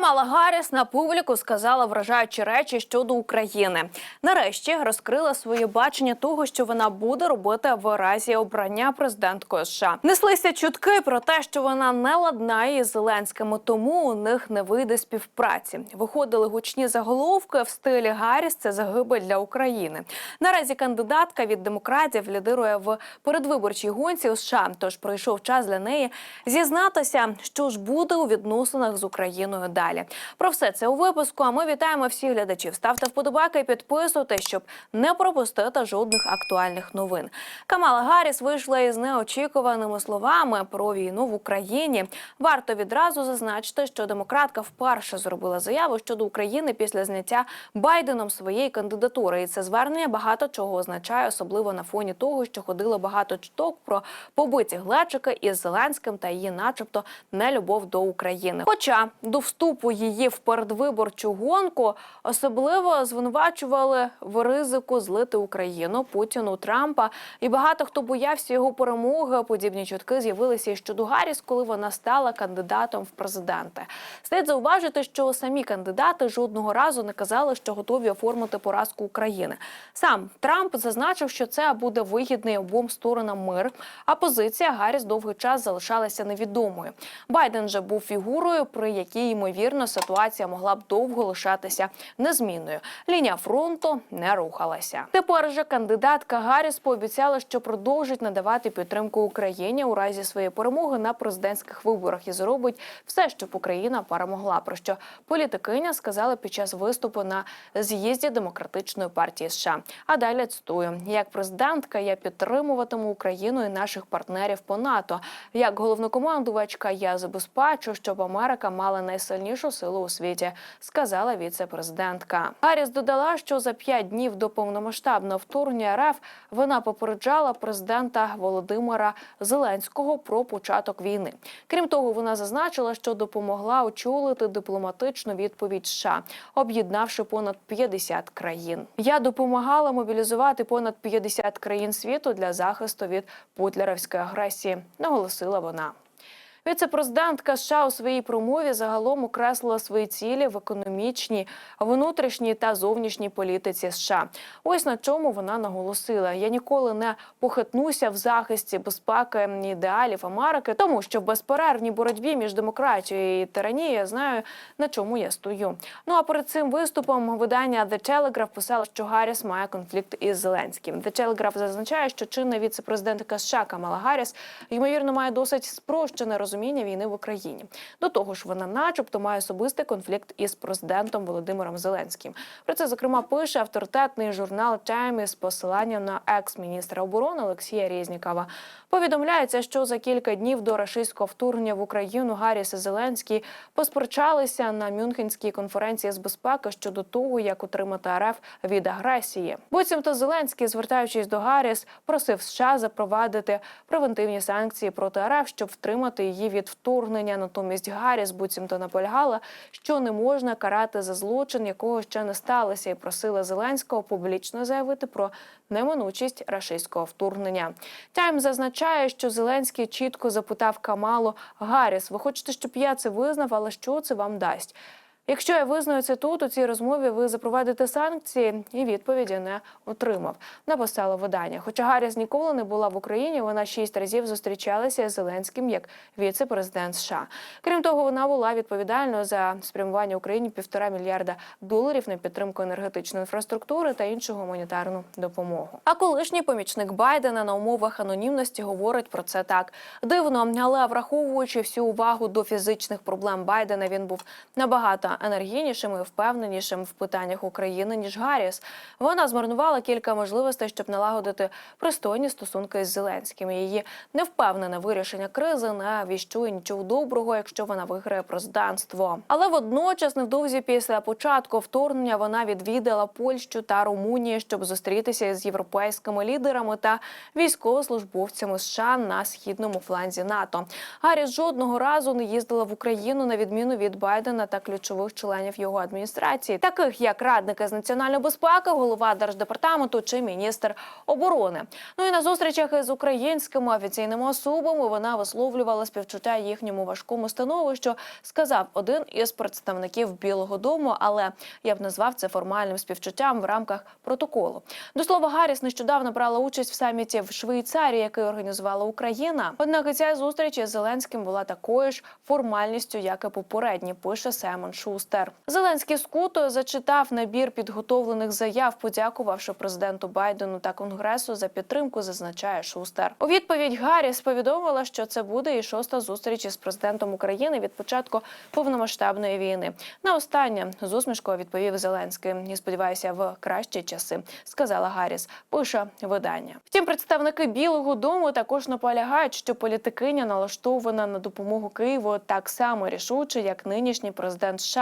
Камала Гарріс на публіку сказала вражаючі речі щодо України. Нарешті розкрила своє бачення того, що вона буде робити в разі обрання президенткою США. Неслися чутки про те, що вона не ладнає із Зеленським, тому у них не вийде співпраці. Виходили гучні заголовки в стилі Гарріс. Це загибель для України. Наразі кандидатка від демократів лідирує в передвиборчій гонці у США. Тож прийшов час для неї зізнатися, що ж буде у відносинах з Україною далі. Про все це у випуску. А ми вітаємо всіх глядачів. Ставте вподобайки і підписуйтесь, щоб не пропустити жодних актуальних новин. Камала Гарріс вийшла із неочікуваними словами про війну в Україні. Варто відразу зазначити, що демократка вперше зробила заяву щодо України після зняття Байденом своєї кандидатури. І це звернення багато чого означає, особливо на фоні того, що ходило багато чуток про побиті глечики із Зеленським та її, начебто, нелюбов до України. Хоча до вступу її в передвиборчу гонку особливо звинувачували в ризику злити Україну Путіну Трампа, і багато хто боявся його перемоги. Подібні чутки з'явилися і щодо Гарріс, коли вона стала кандидатом в президенти. Слід зауважити, що самі кандидати жодного разу не казали, що готові оформити поразку України. Сам Трамп зазначив, що це буде вигідний обом сторонам мир. А позиція Гарріс довгий час залишалася невідомою. Байден же був фігурою, при якій ймовірно ситуація могла б довго лишатися незмінною. Лінія фронту не рухалася. Тепер же кандидатка Гарріс пообіцяла, що продовжить надавати підтримку Україні у разі своєї перемоги на президентських виборах і зробить все, щоб Україна перемогла. Про що політикиня сказала під час виступу на з'їзді демократичної партії США. А далі цитую: як президентка, я підтримуватиму Україну і наших партнерів по НАТО. Як головнокомандувачка, я забезпечу, щоб Америка мала найсильнішу силу у світі, сказала віце-президентка. Гарріс додала, що за п'ять днів до повномасштабного вторгнення РФ вона попереджала президента Володимира Зеленського про початок війни. Крім того, вона зазначила, що допомогла очолити дипломатичну відповідь США, об'єднавши понад 50 країн. Я допомагала мобілізувати понад 50 країн світу для захисту від путлерівської агресії, наголосила вона. Віце-президентка США у своїй промові загалом окреслила свої цілі в економічній, внутрішній та зовнішній політиці США. Ось на чому вона наголосила: я ніколи не похитнуся в захисті безпеки ідеалів Америки, тому що в безперервній боротьбі між демократією і тиранією я знаю на чому я стою. Ну а перед цим виступом видання The Telegraph писало, що Гарріс має конфлікт із Зеленським. The Telegraph зазначає, що чинна віце-президентка США Камала Гарріс ймовірно має досить спрощене розуміння війни в Україні. До того ж, вона, начебто, має особистий конфлікт із президентом Володимиром Зеленським. Про це зокрема пише авторитетний журнал Time із посиланням на екс-міністра оборони Олексія Резнікова. Повідомляється, що за кілька днів до рашистського вторгнення в Україну Гарріс і Зеленський посперечалися на Мюнхенській конференції з безпеки щодо того, як утримати РФ від агресії. Буцімто Зеленський, звертаючись до Гарріс, просив США запровадити превентивні санкції проти РФ, щоб втримати її від вторгнення. Натомість Гарріс буцімто наполягала, що не можна карати за злочин, якого ще не сталося, і просила Зеленського публічно заявити про неминучість рашистського вторгнення. Тайм зазначає, що Зеленський чітко запитав Камалу Гарріс: ви хочете, щоб я це визнав, але що це вам дасть? Якщо я визнаю це тут, у цій розмові ви запровадите санкції, і відповіді не отримав. Написало видання. Хоча Гарріс ніколи не була в Україні, вона шість разів зустрічалася з Зеленським як віце-президент США. Крім того, вона була відповідальною за спрямування Україні півтора мільярда доларів на підтримку енергетичної інфраструктури та іншу гуманітарну допомогу. А колишній помічник Байдена на умовах анонімності говорить про це так дивно, але враховуючи всю увагу до фізичних проблем Байдена, він був набагато енергійнішим і впевненішим в питаннях України ніж Гарріс. Вона змарнувала кілька можливостей, щоб налагодити пристойні стосунки з Зеленським. Її невпевнене вирішення кризи не віщує нічого доброго, якщо вона виграє президентство. Але водночас, невдовзі після початку вторгнення, вона відвідала Польщу та Румунію, щоб зустрітися з європейськими лідерами та військовослужбовцями США на східному фланзі НАТО. Гарріс жодного разу не їздила в Україну на відміну від Байдена та ключових ключових членів його адміністрації, таких як радники з національної безпеки, голова держдепартаменту чи міністр оборони. Ну і на зустрічах із українськими офіційними особами вона висловлювала співчуття їхньому важкому становищу, сказав один із представників Білого Дому, але я б назвав це формальним співчуттям в рамках протоколу. До слова, Гарріс нещодавно брала участь в саміті в Швейцарії, який організувала Україна. Однак ця зустріч із Зеленським була такою ж формальністю, як і попередні. Пише Семен Шустер. Зеленський скуто зачитав набір підготовлених заяв, подякувавши президенту Байдену та конгресу за підтримку. Зазначає Шустер. У відповідь Гарріс повідомила, що це буде і шоста зустріч із президентом України від початку повномасштабної війни. На останнє з усмішкою відповів Зеленський. І сподіваюся, в кращі часи, сказала Гарріс. Пише видання. Втім, представники Білого Дому також наполягають, що політикиня налаштована на допомогу Києву так само рішуче, як нинішній президент США.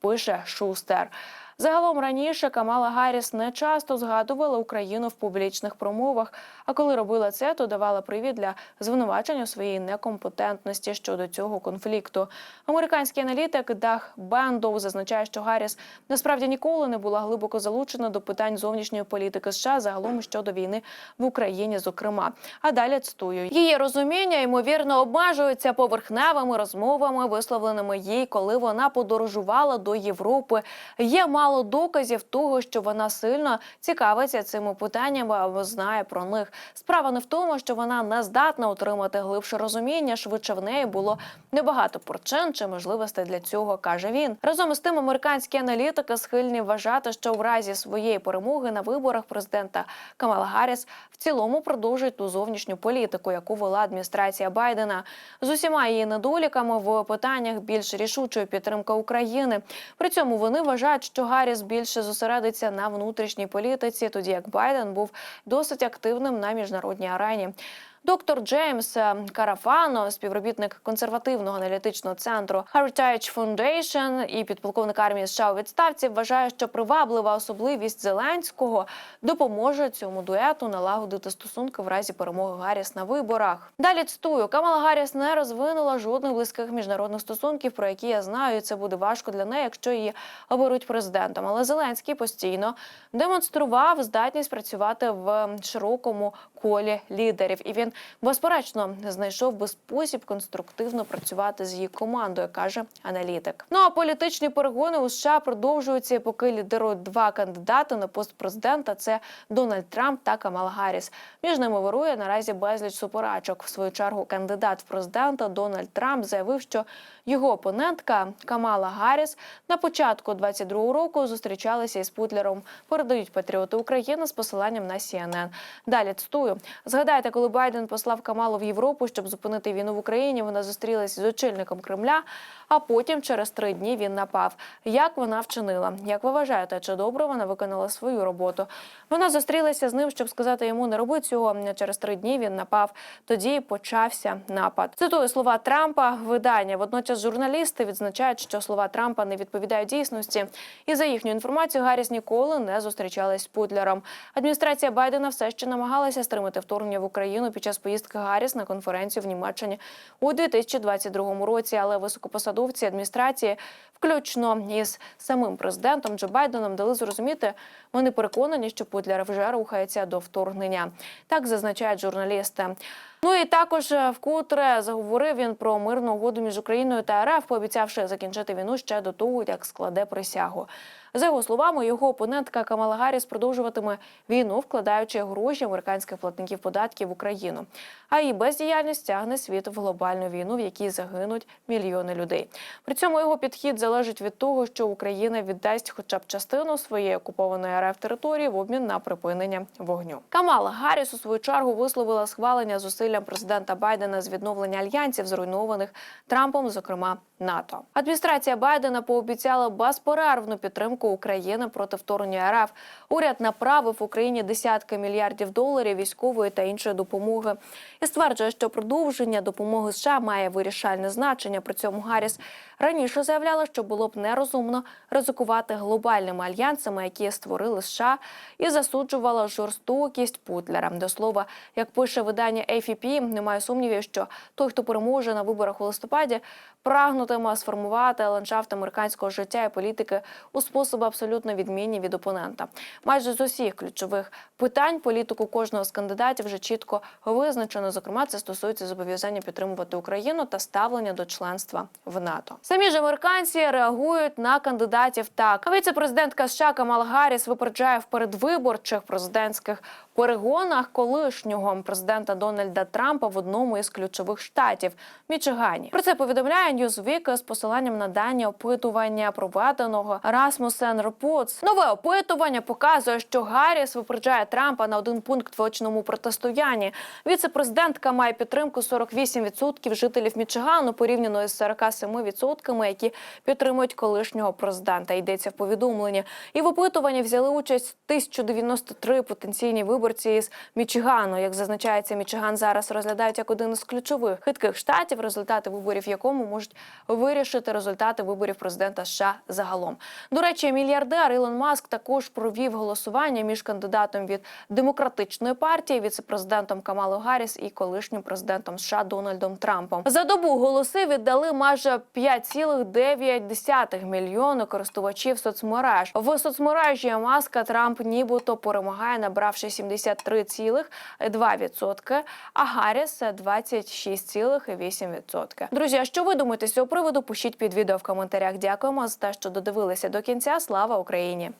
Пише Шустер. Загалом раніше Камала Гарріс не часто згадувала Україну в публічних промовах. А коли робила це, то давала привід для звинувачення своєї некомпетентності щодо цього конфлікту. Американський аналітик Дах Бендоу зазначає, що Гарріс насправді ніколи не була глибоко залучена до питань зовнішньої політики США загалом щодо війни в Україні, зокрема. А далі цитую її розуміння ймовірно обмежується поверхневими розмовами, висловленими їй, коли вона подорожувала до Європи. Є мало доказів того, що вона сильно цікавиться цими питаннями або знає про них. Справа не в тому, що вона не здатна отримати глибше розуміння. Швидше в неї було небагато причин чи можливостей для цього, каже він. Разом із тим, американські аналітики схильні вважати, що в разі своєї перемоги на виборах президента Камала Гарріс в цілому продовжить ту зовнішню політику, яку вела адміністрація Байдена з усіма її недоліками в питаннях більш рішучої підтримки України. При цьому вони вважають, що Гарріс більше зосередиться на внутрішній політиці, тоді як Байден був досить активним на міжнародній арені. Доктор Джеймс е, Карафано, співробітник консервативного аналітичного центру Heritage Foundation і підполковник армії США у відставці, вважає, що приваблива особливість Зеленського допоможе цьому дуету налагодити стосунки в разі перемоги Гарріс на виборах. Далі цитую, Камала Гарріс не розвинула жодних близьких міжнародних стосунків, про які я знаю. і Це буде важко для неї, якщо її оберуть президентом. Але Зеленський постійно демонстрував здатність працювати в широкому колі лідерів, і він безперечно знайшов би спосіб конструктивно працювати з її командою, каже аналітик. Ну а політичні перегони у США продовжуються, поки лідирують два кандидати на пост президента: це Дональд Трамп та Камала Гарріс. Між ними вирує наразі безліч суперечок. В свою чергу кандидат в президента Дональд Трамп заявив, що його опонентка Камала Гарріс на початку 22-го року зустрічалися із Путлером. Передають патріоти України з посиланням на CNN. Далі цитую. Згадайте, коли Байден послав Камалу в Європу, щоб зупинити війну в Україні. Вона зустрілася з очільником Кремля, а потім через три дні він напав. Як вона вчинила? Як ви вважаєте, чи добре вона виконала свою роботу? Вона зустрілася з ним, щоб сказати йому не роби цього. Через три дні він напав. Тоді почався напад. Цитую слова Трампа. Видання водночас журналісти відзначають, що слова Трампа не відповідають дійсності. І за їхню інформацію Гарріс ніколи не зустрічалась з Путлером. Адміністрація Байдена все ще намагалася стримати вторгнення в Україну під час поїздки Гарріс на конференцію в Німеччині у 2022 році. Але високопосадовці адміністрації, включно із самим президентом Джо Байденом, дали зрозуміти, вони переконані, що Путлер вже рухається до вторгнення. Так зазначають журналісти. Ну і також е, вкотре заговорив він про мирну угоду між Україною та РФ, пообіцявши закінчити війну ще до того, як складе присягу. За його словами, його опонентка Камала Гарріс продовжуватиме війну, вкладаючи гроші американських платників податків в Україну. А її бездіяльність тягне світ в глобальну війну, в якій загинуть мільйони людей. При цьому його підхід залежить від того, що Україна віддасть хоча б частину своєї окупованої РФ території в обмін на припинення вогню. Камала Гарріс у свою чергу висловила схвалення зусиллям президента Байдена з відновлення альянсів, зруйнованих Трампом, зокрема НАТО. Адміністрація Байдена пообіцяла безперервну підтримку України проти вторгнення РФ. Уряд направив Україні десятки мільярдів доларів військової та іншої допомоги і стверджує, що продовження допомоги США має вирішальне значення. При цьому Гарріс раніше заявляла, що було б нерозумно ризикувати глобальними альянсами, які створили США, і засуджувала жорстокість Путлера. До слова, як пише видання AP ТІПІ. Немає сумнівів, що той, хто переможе на виборах у листопаді, прагнутиме сформувати ландшафт американського життя і політики у способи абсолютно відмінні від опонента. Майже з усіх ключових питань політику кожного з кандидатів вже чітко визначено. Зокрема, це стосується зобов'язання підтримувати Україну та ставлення до членства в НАТО. Самі ж американці реагують на кандидатів так. Віце-президентка США Камала Гарріс випереджає в передвиборчих президентських перегонах колишнього президента Дональда Трампа в одному із ключових штатів Мічигані. Про це повідомляє Newsweek з посиланням на дані опитування проведеного Rasmussen Reports. Нове опитування показує, що Гарріс випереджає Трампа на один пункт в очному протистоянні. Віце-президентка має підтримку 48% жителів Мічигану порівняно із 47%, які підтримують колишнього президента. Йдеться в повідомленні. І в опитуванні взяли участь 1093 потенційні виборці із Мічигану. Як зазначається, Мічиган зараз розглядають як один із ключових хитких штатів, результати виборів якому можуть вирішити результати виборів президента США загалом. До речі, мільярдер Ілон Маск також провів голосування між кандидатом від демократичної партії, віцепрезидентом Камалою Гарріс і колишнім президентом США Дональдом Трампом. За добу голоси віддали майже 5,9 мільйони користувачів соцмереж. В соцмережі Маска Трамп нібито перемагає, набравши 73,2%, а Гарріс 26,8%. Друзі, а що ви думаєте з цього приводу? Пишіть під відео в коментарях. Дякуємо за те, що додивилися до кінця. Слава Україні!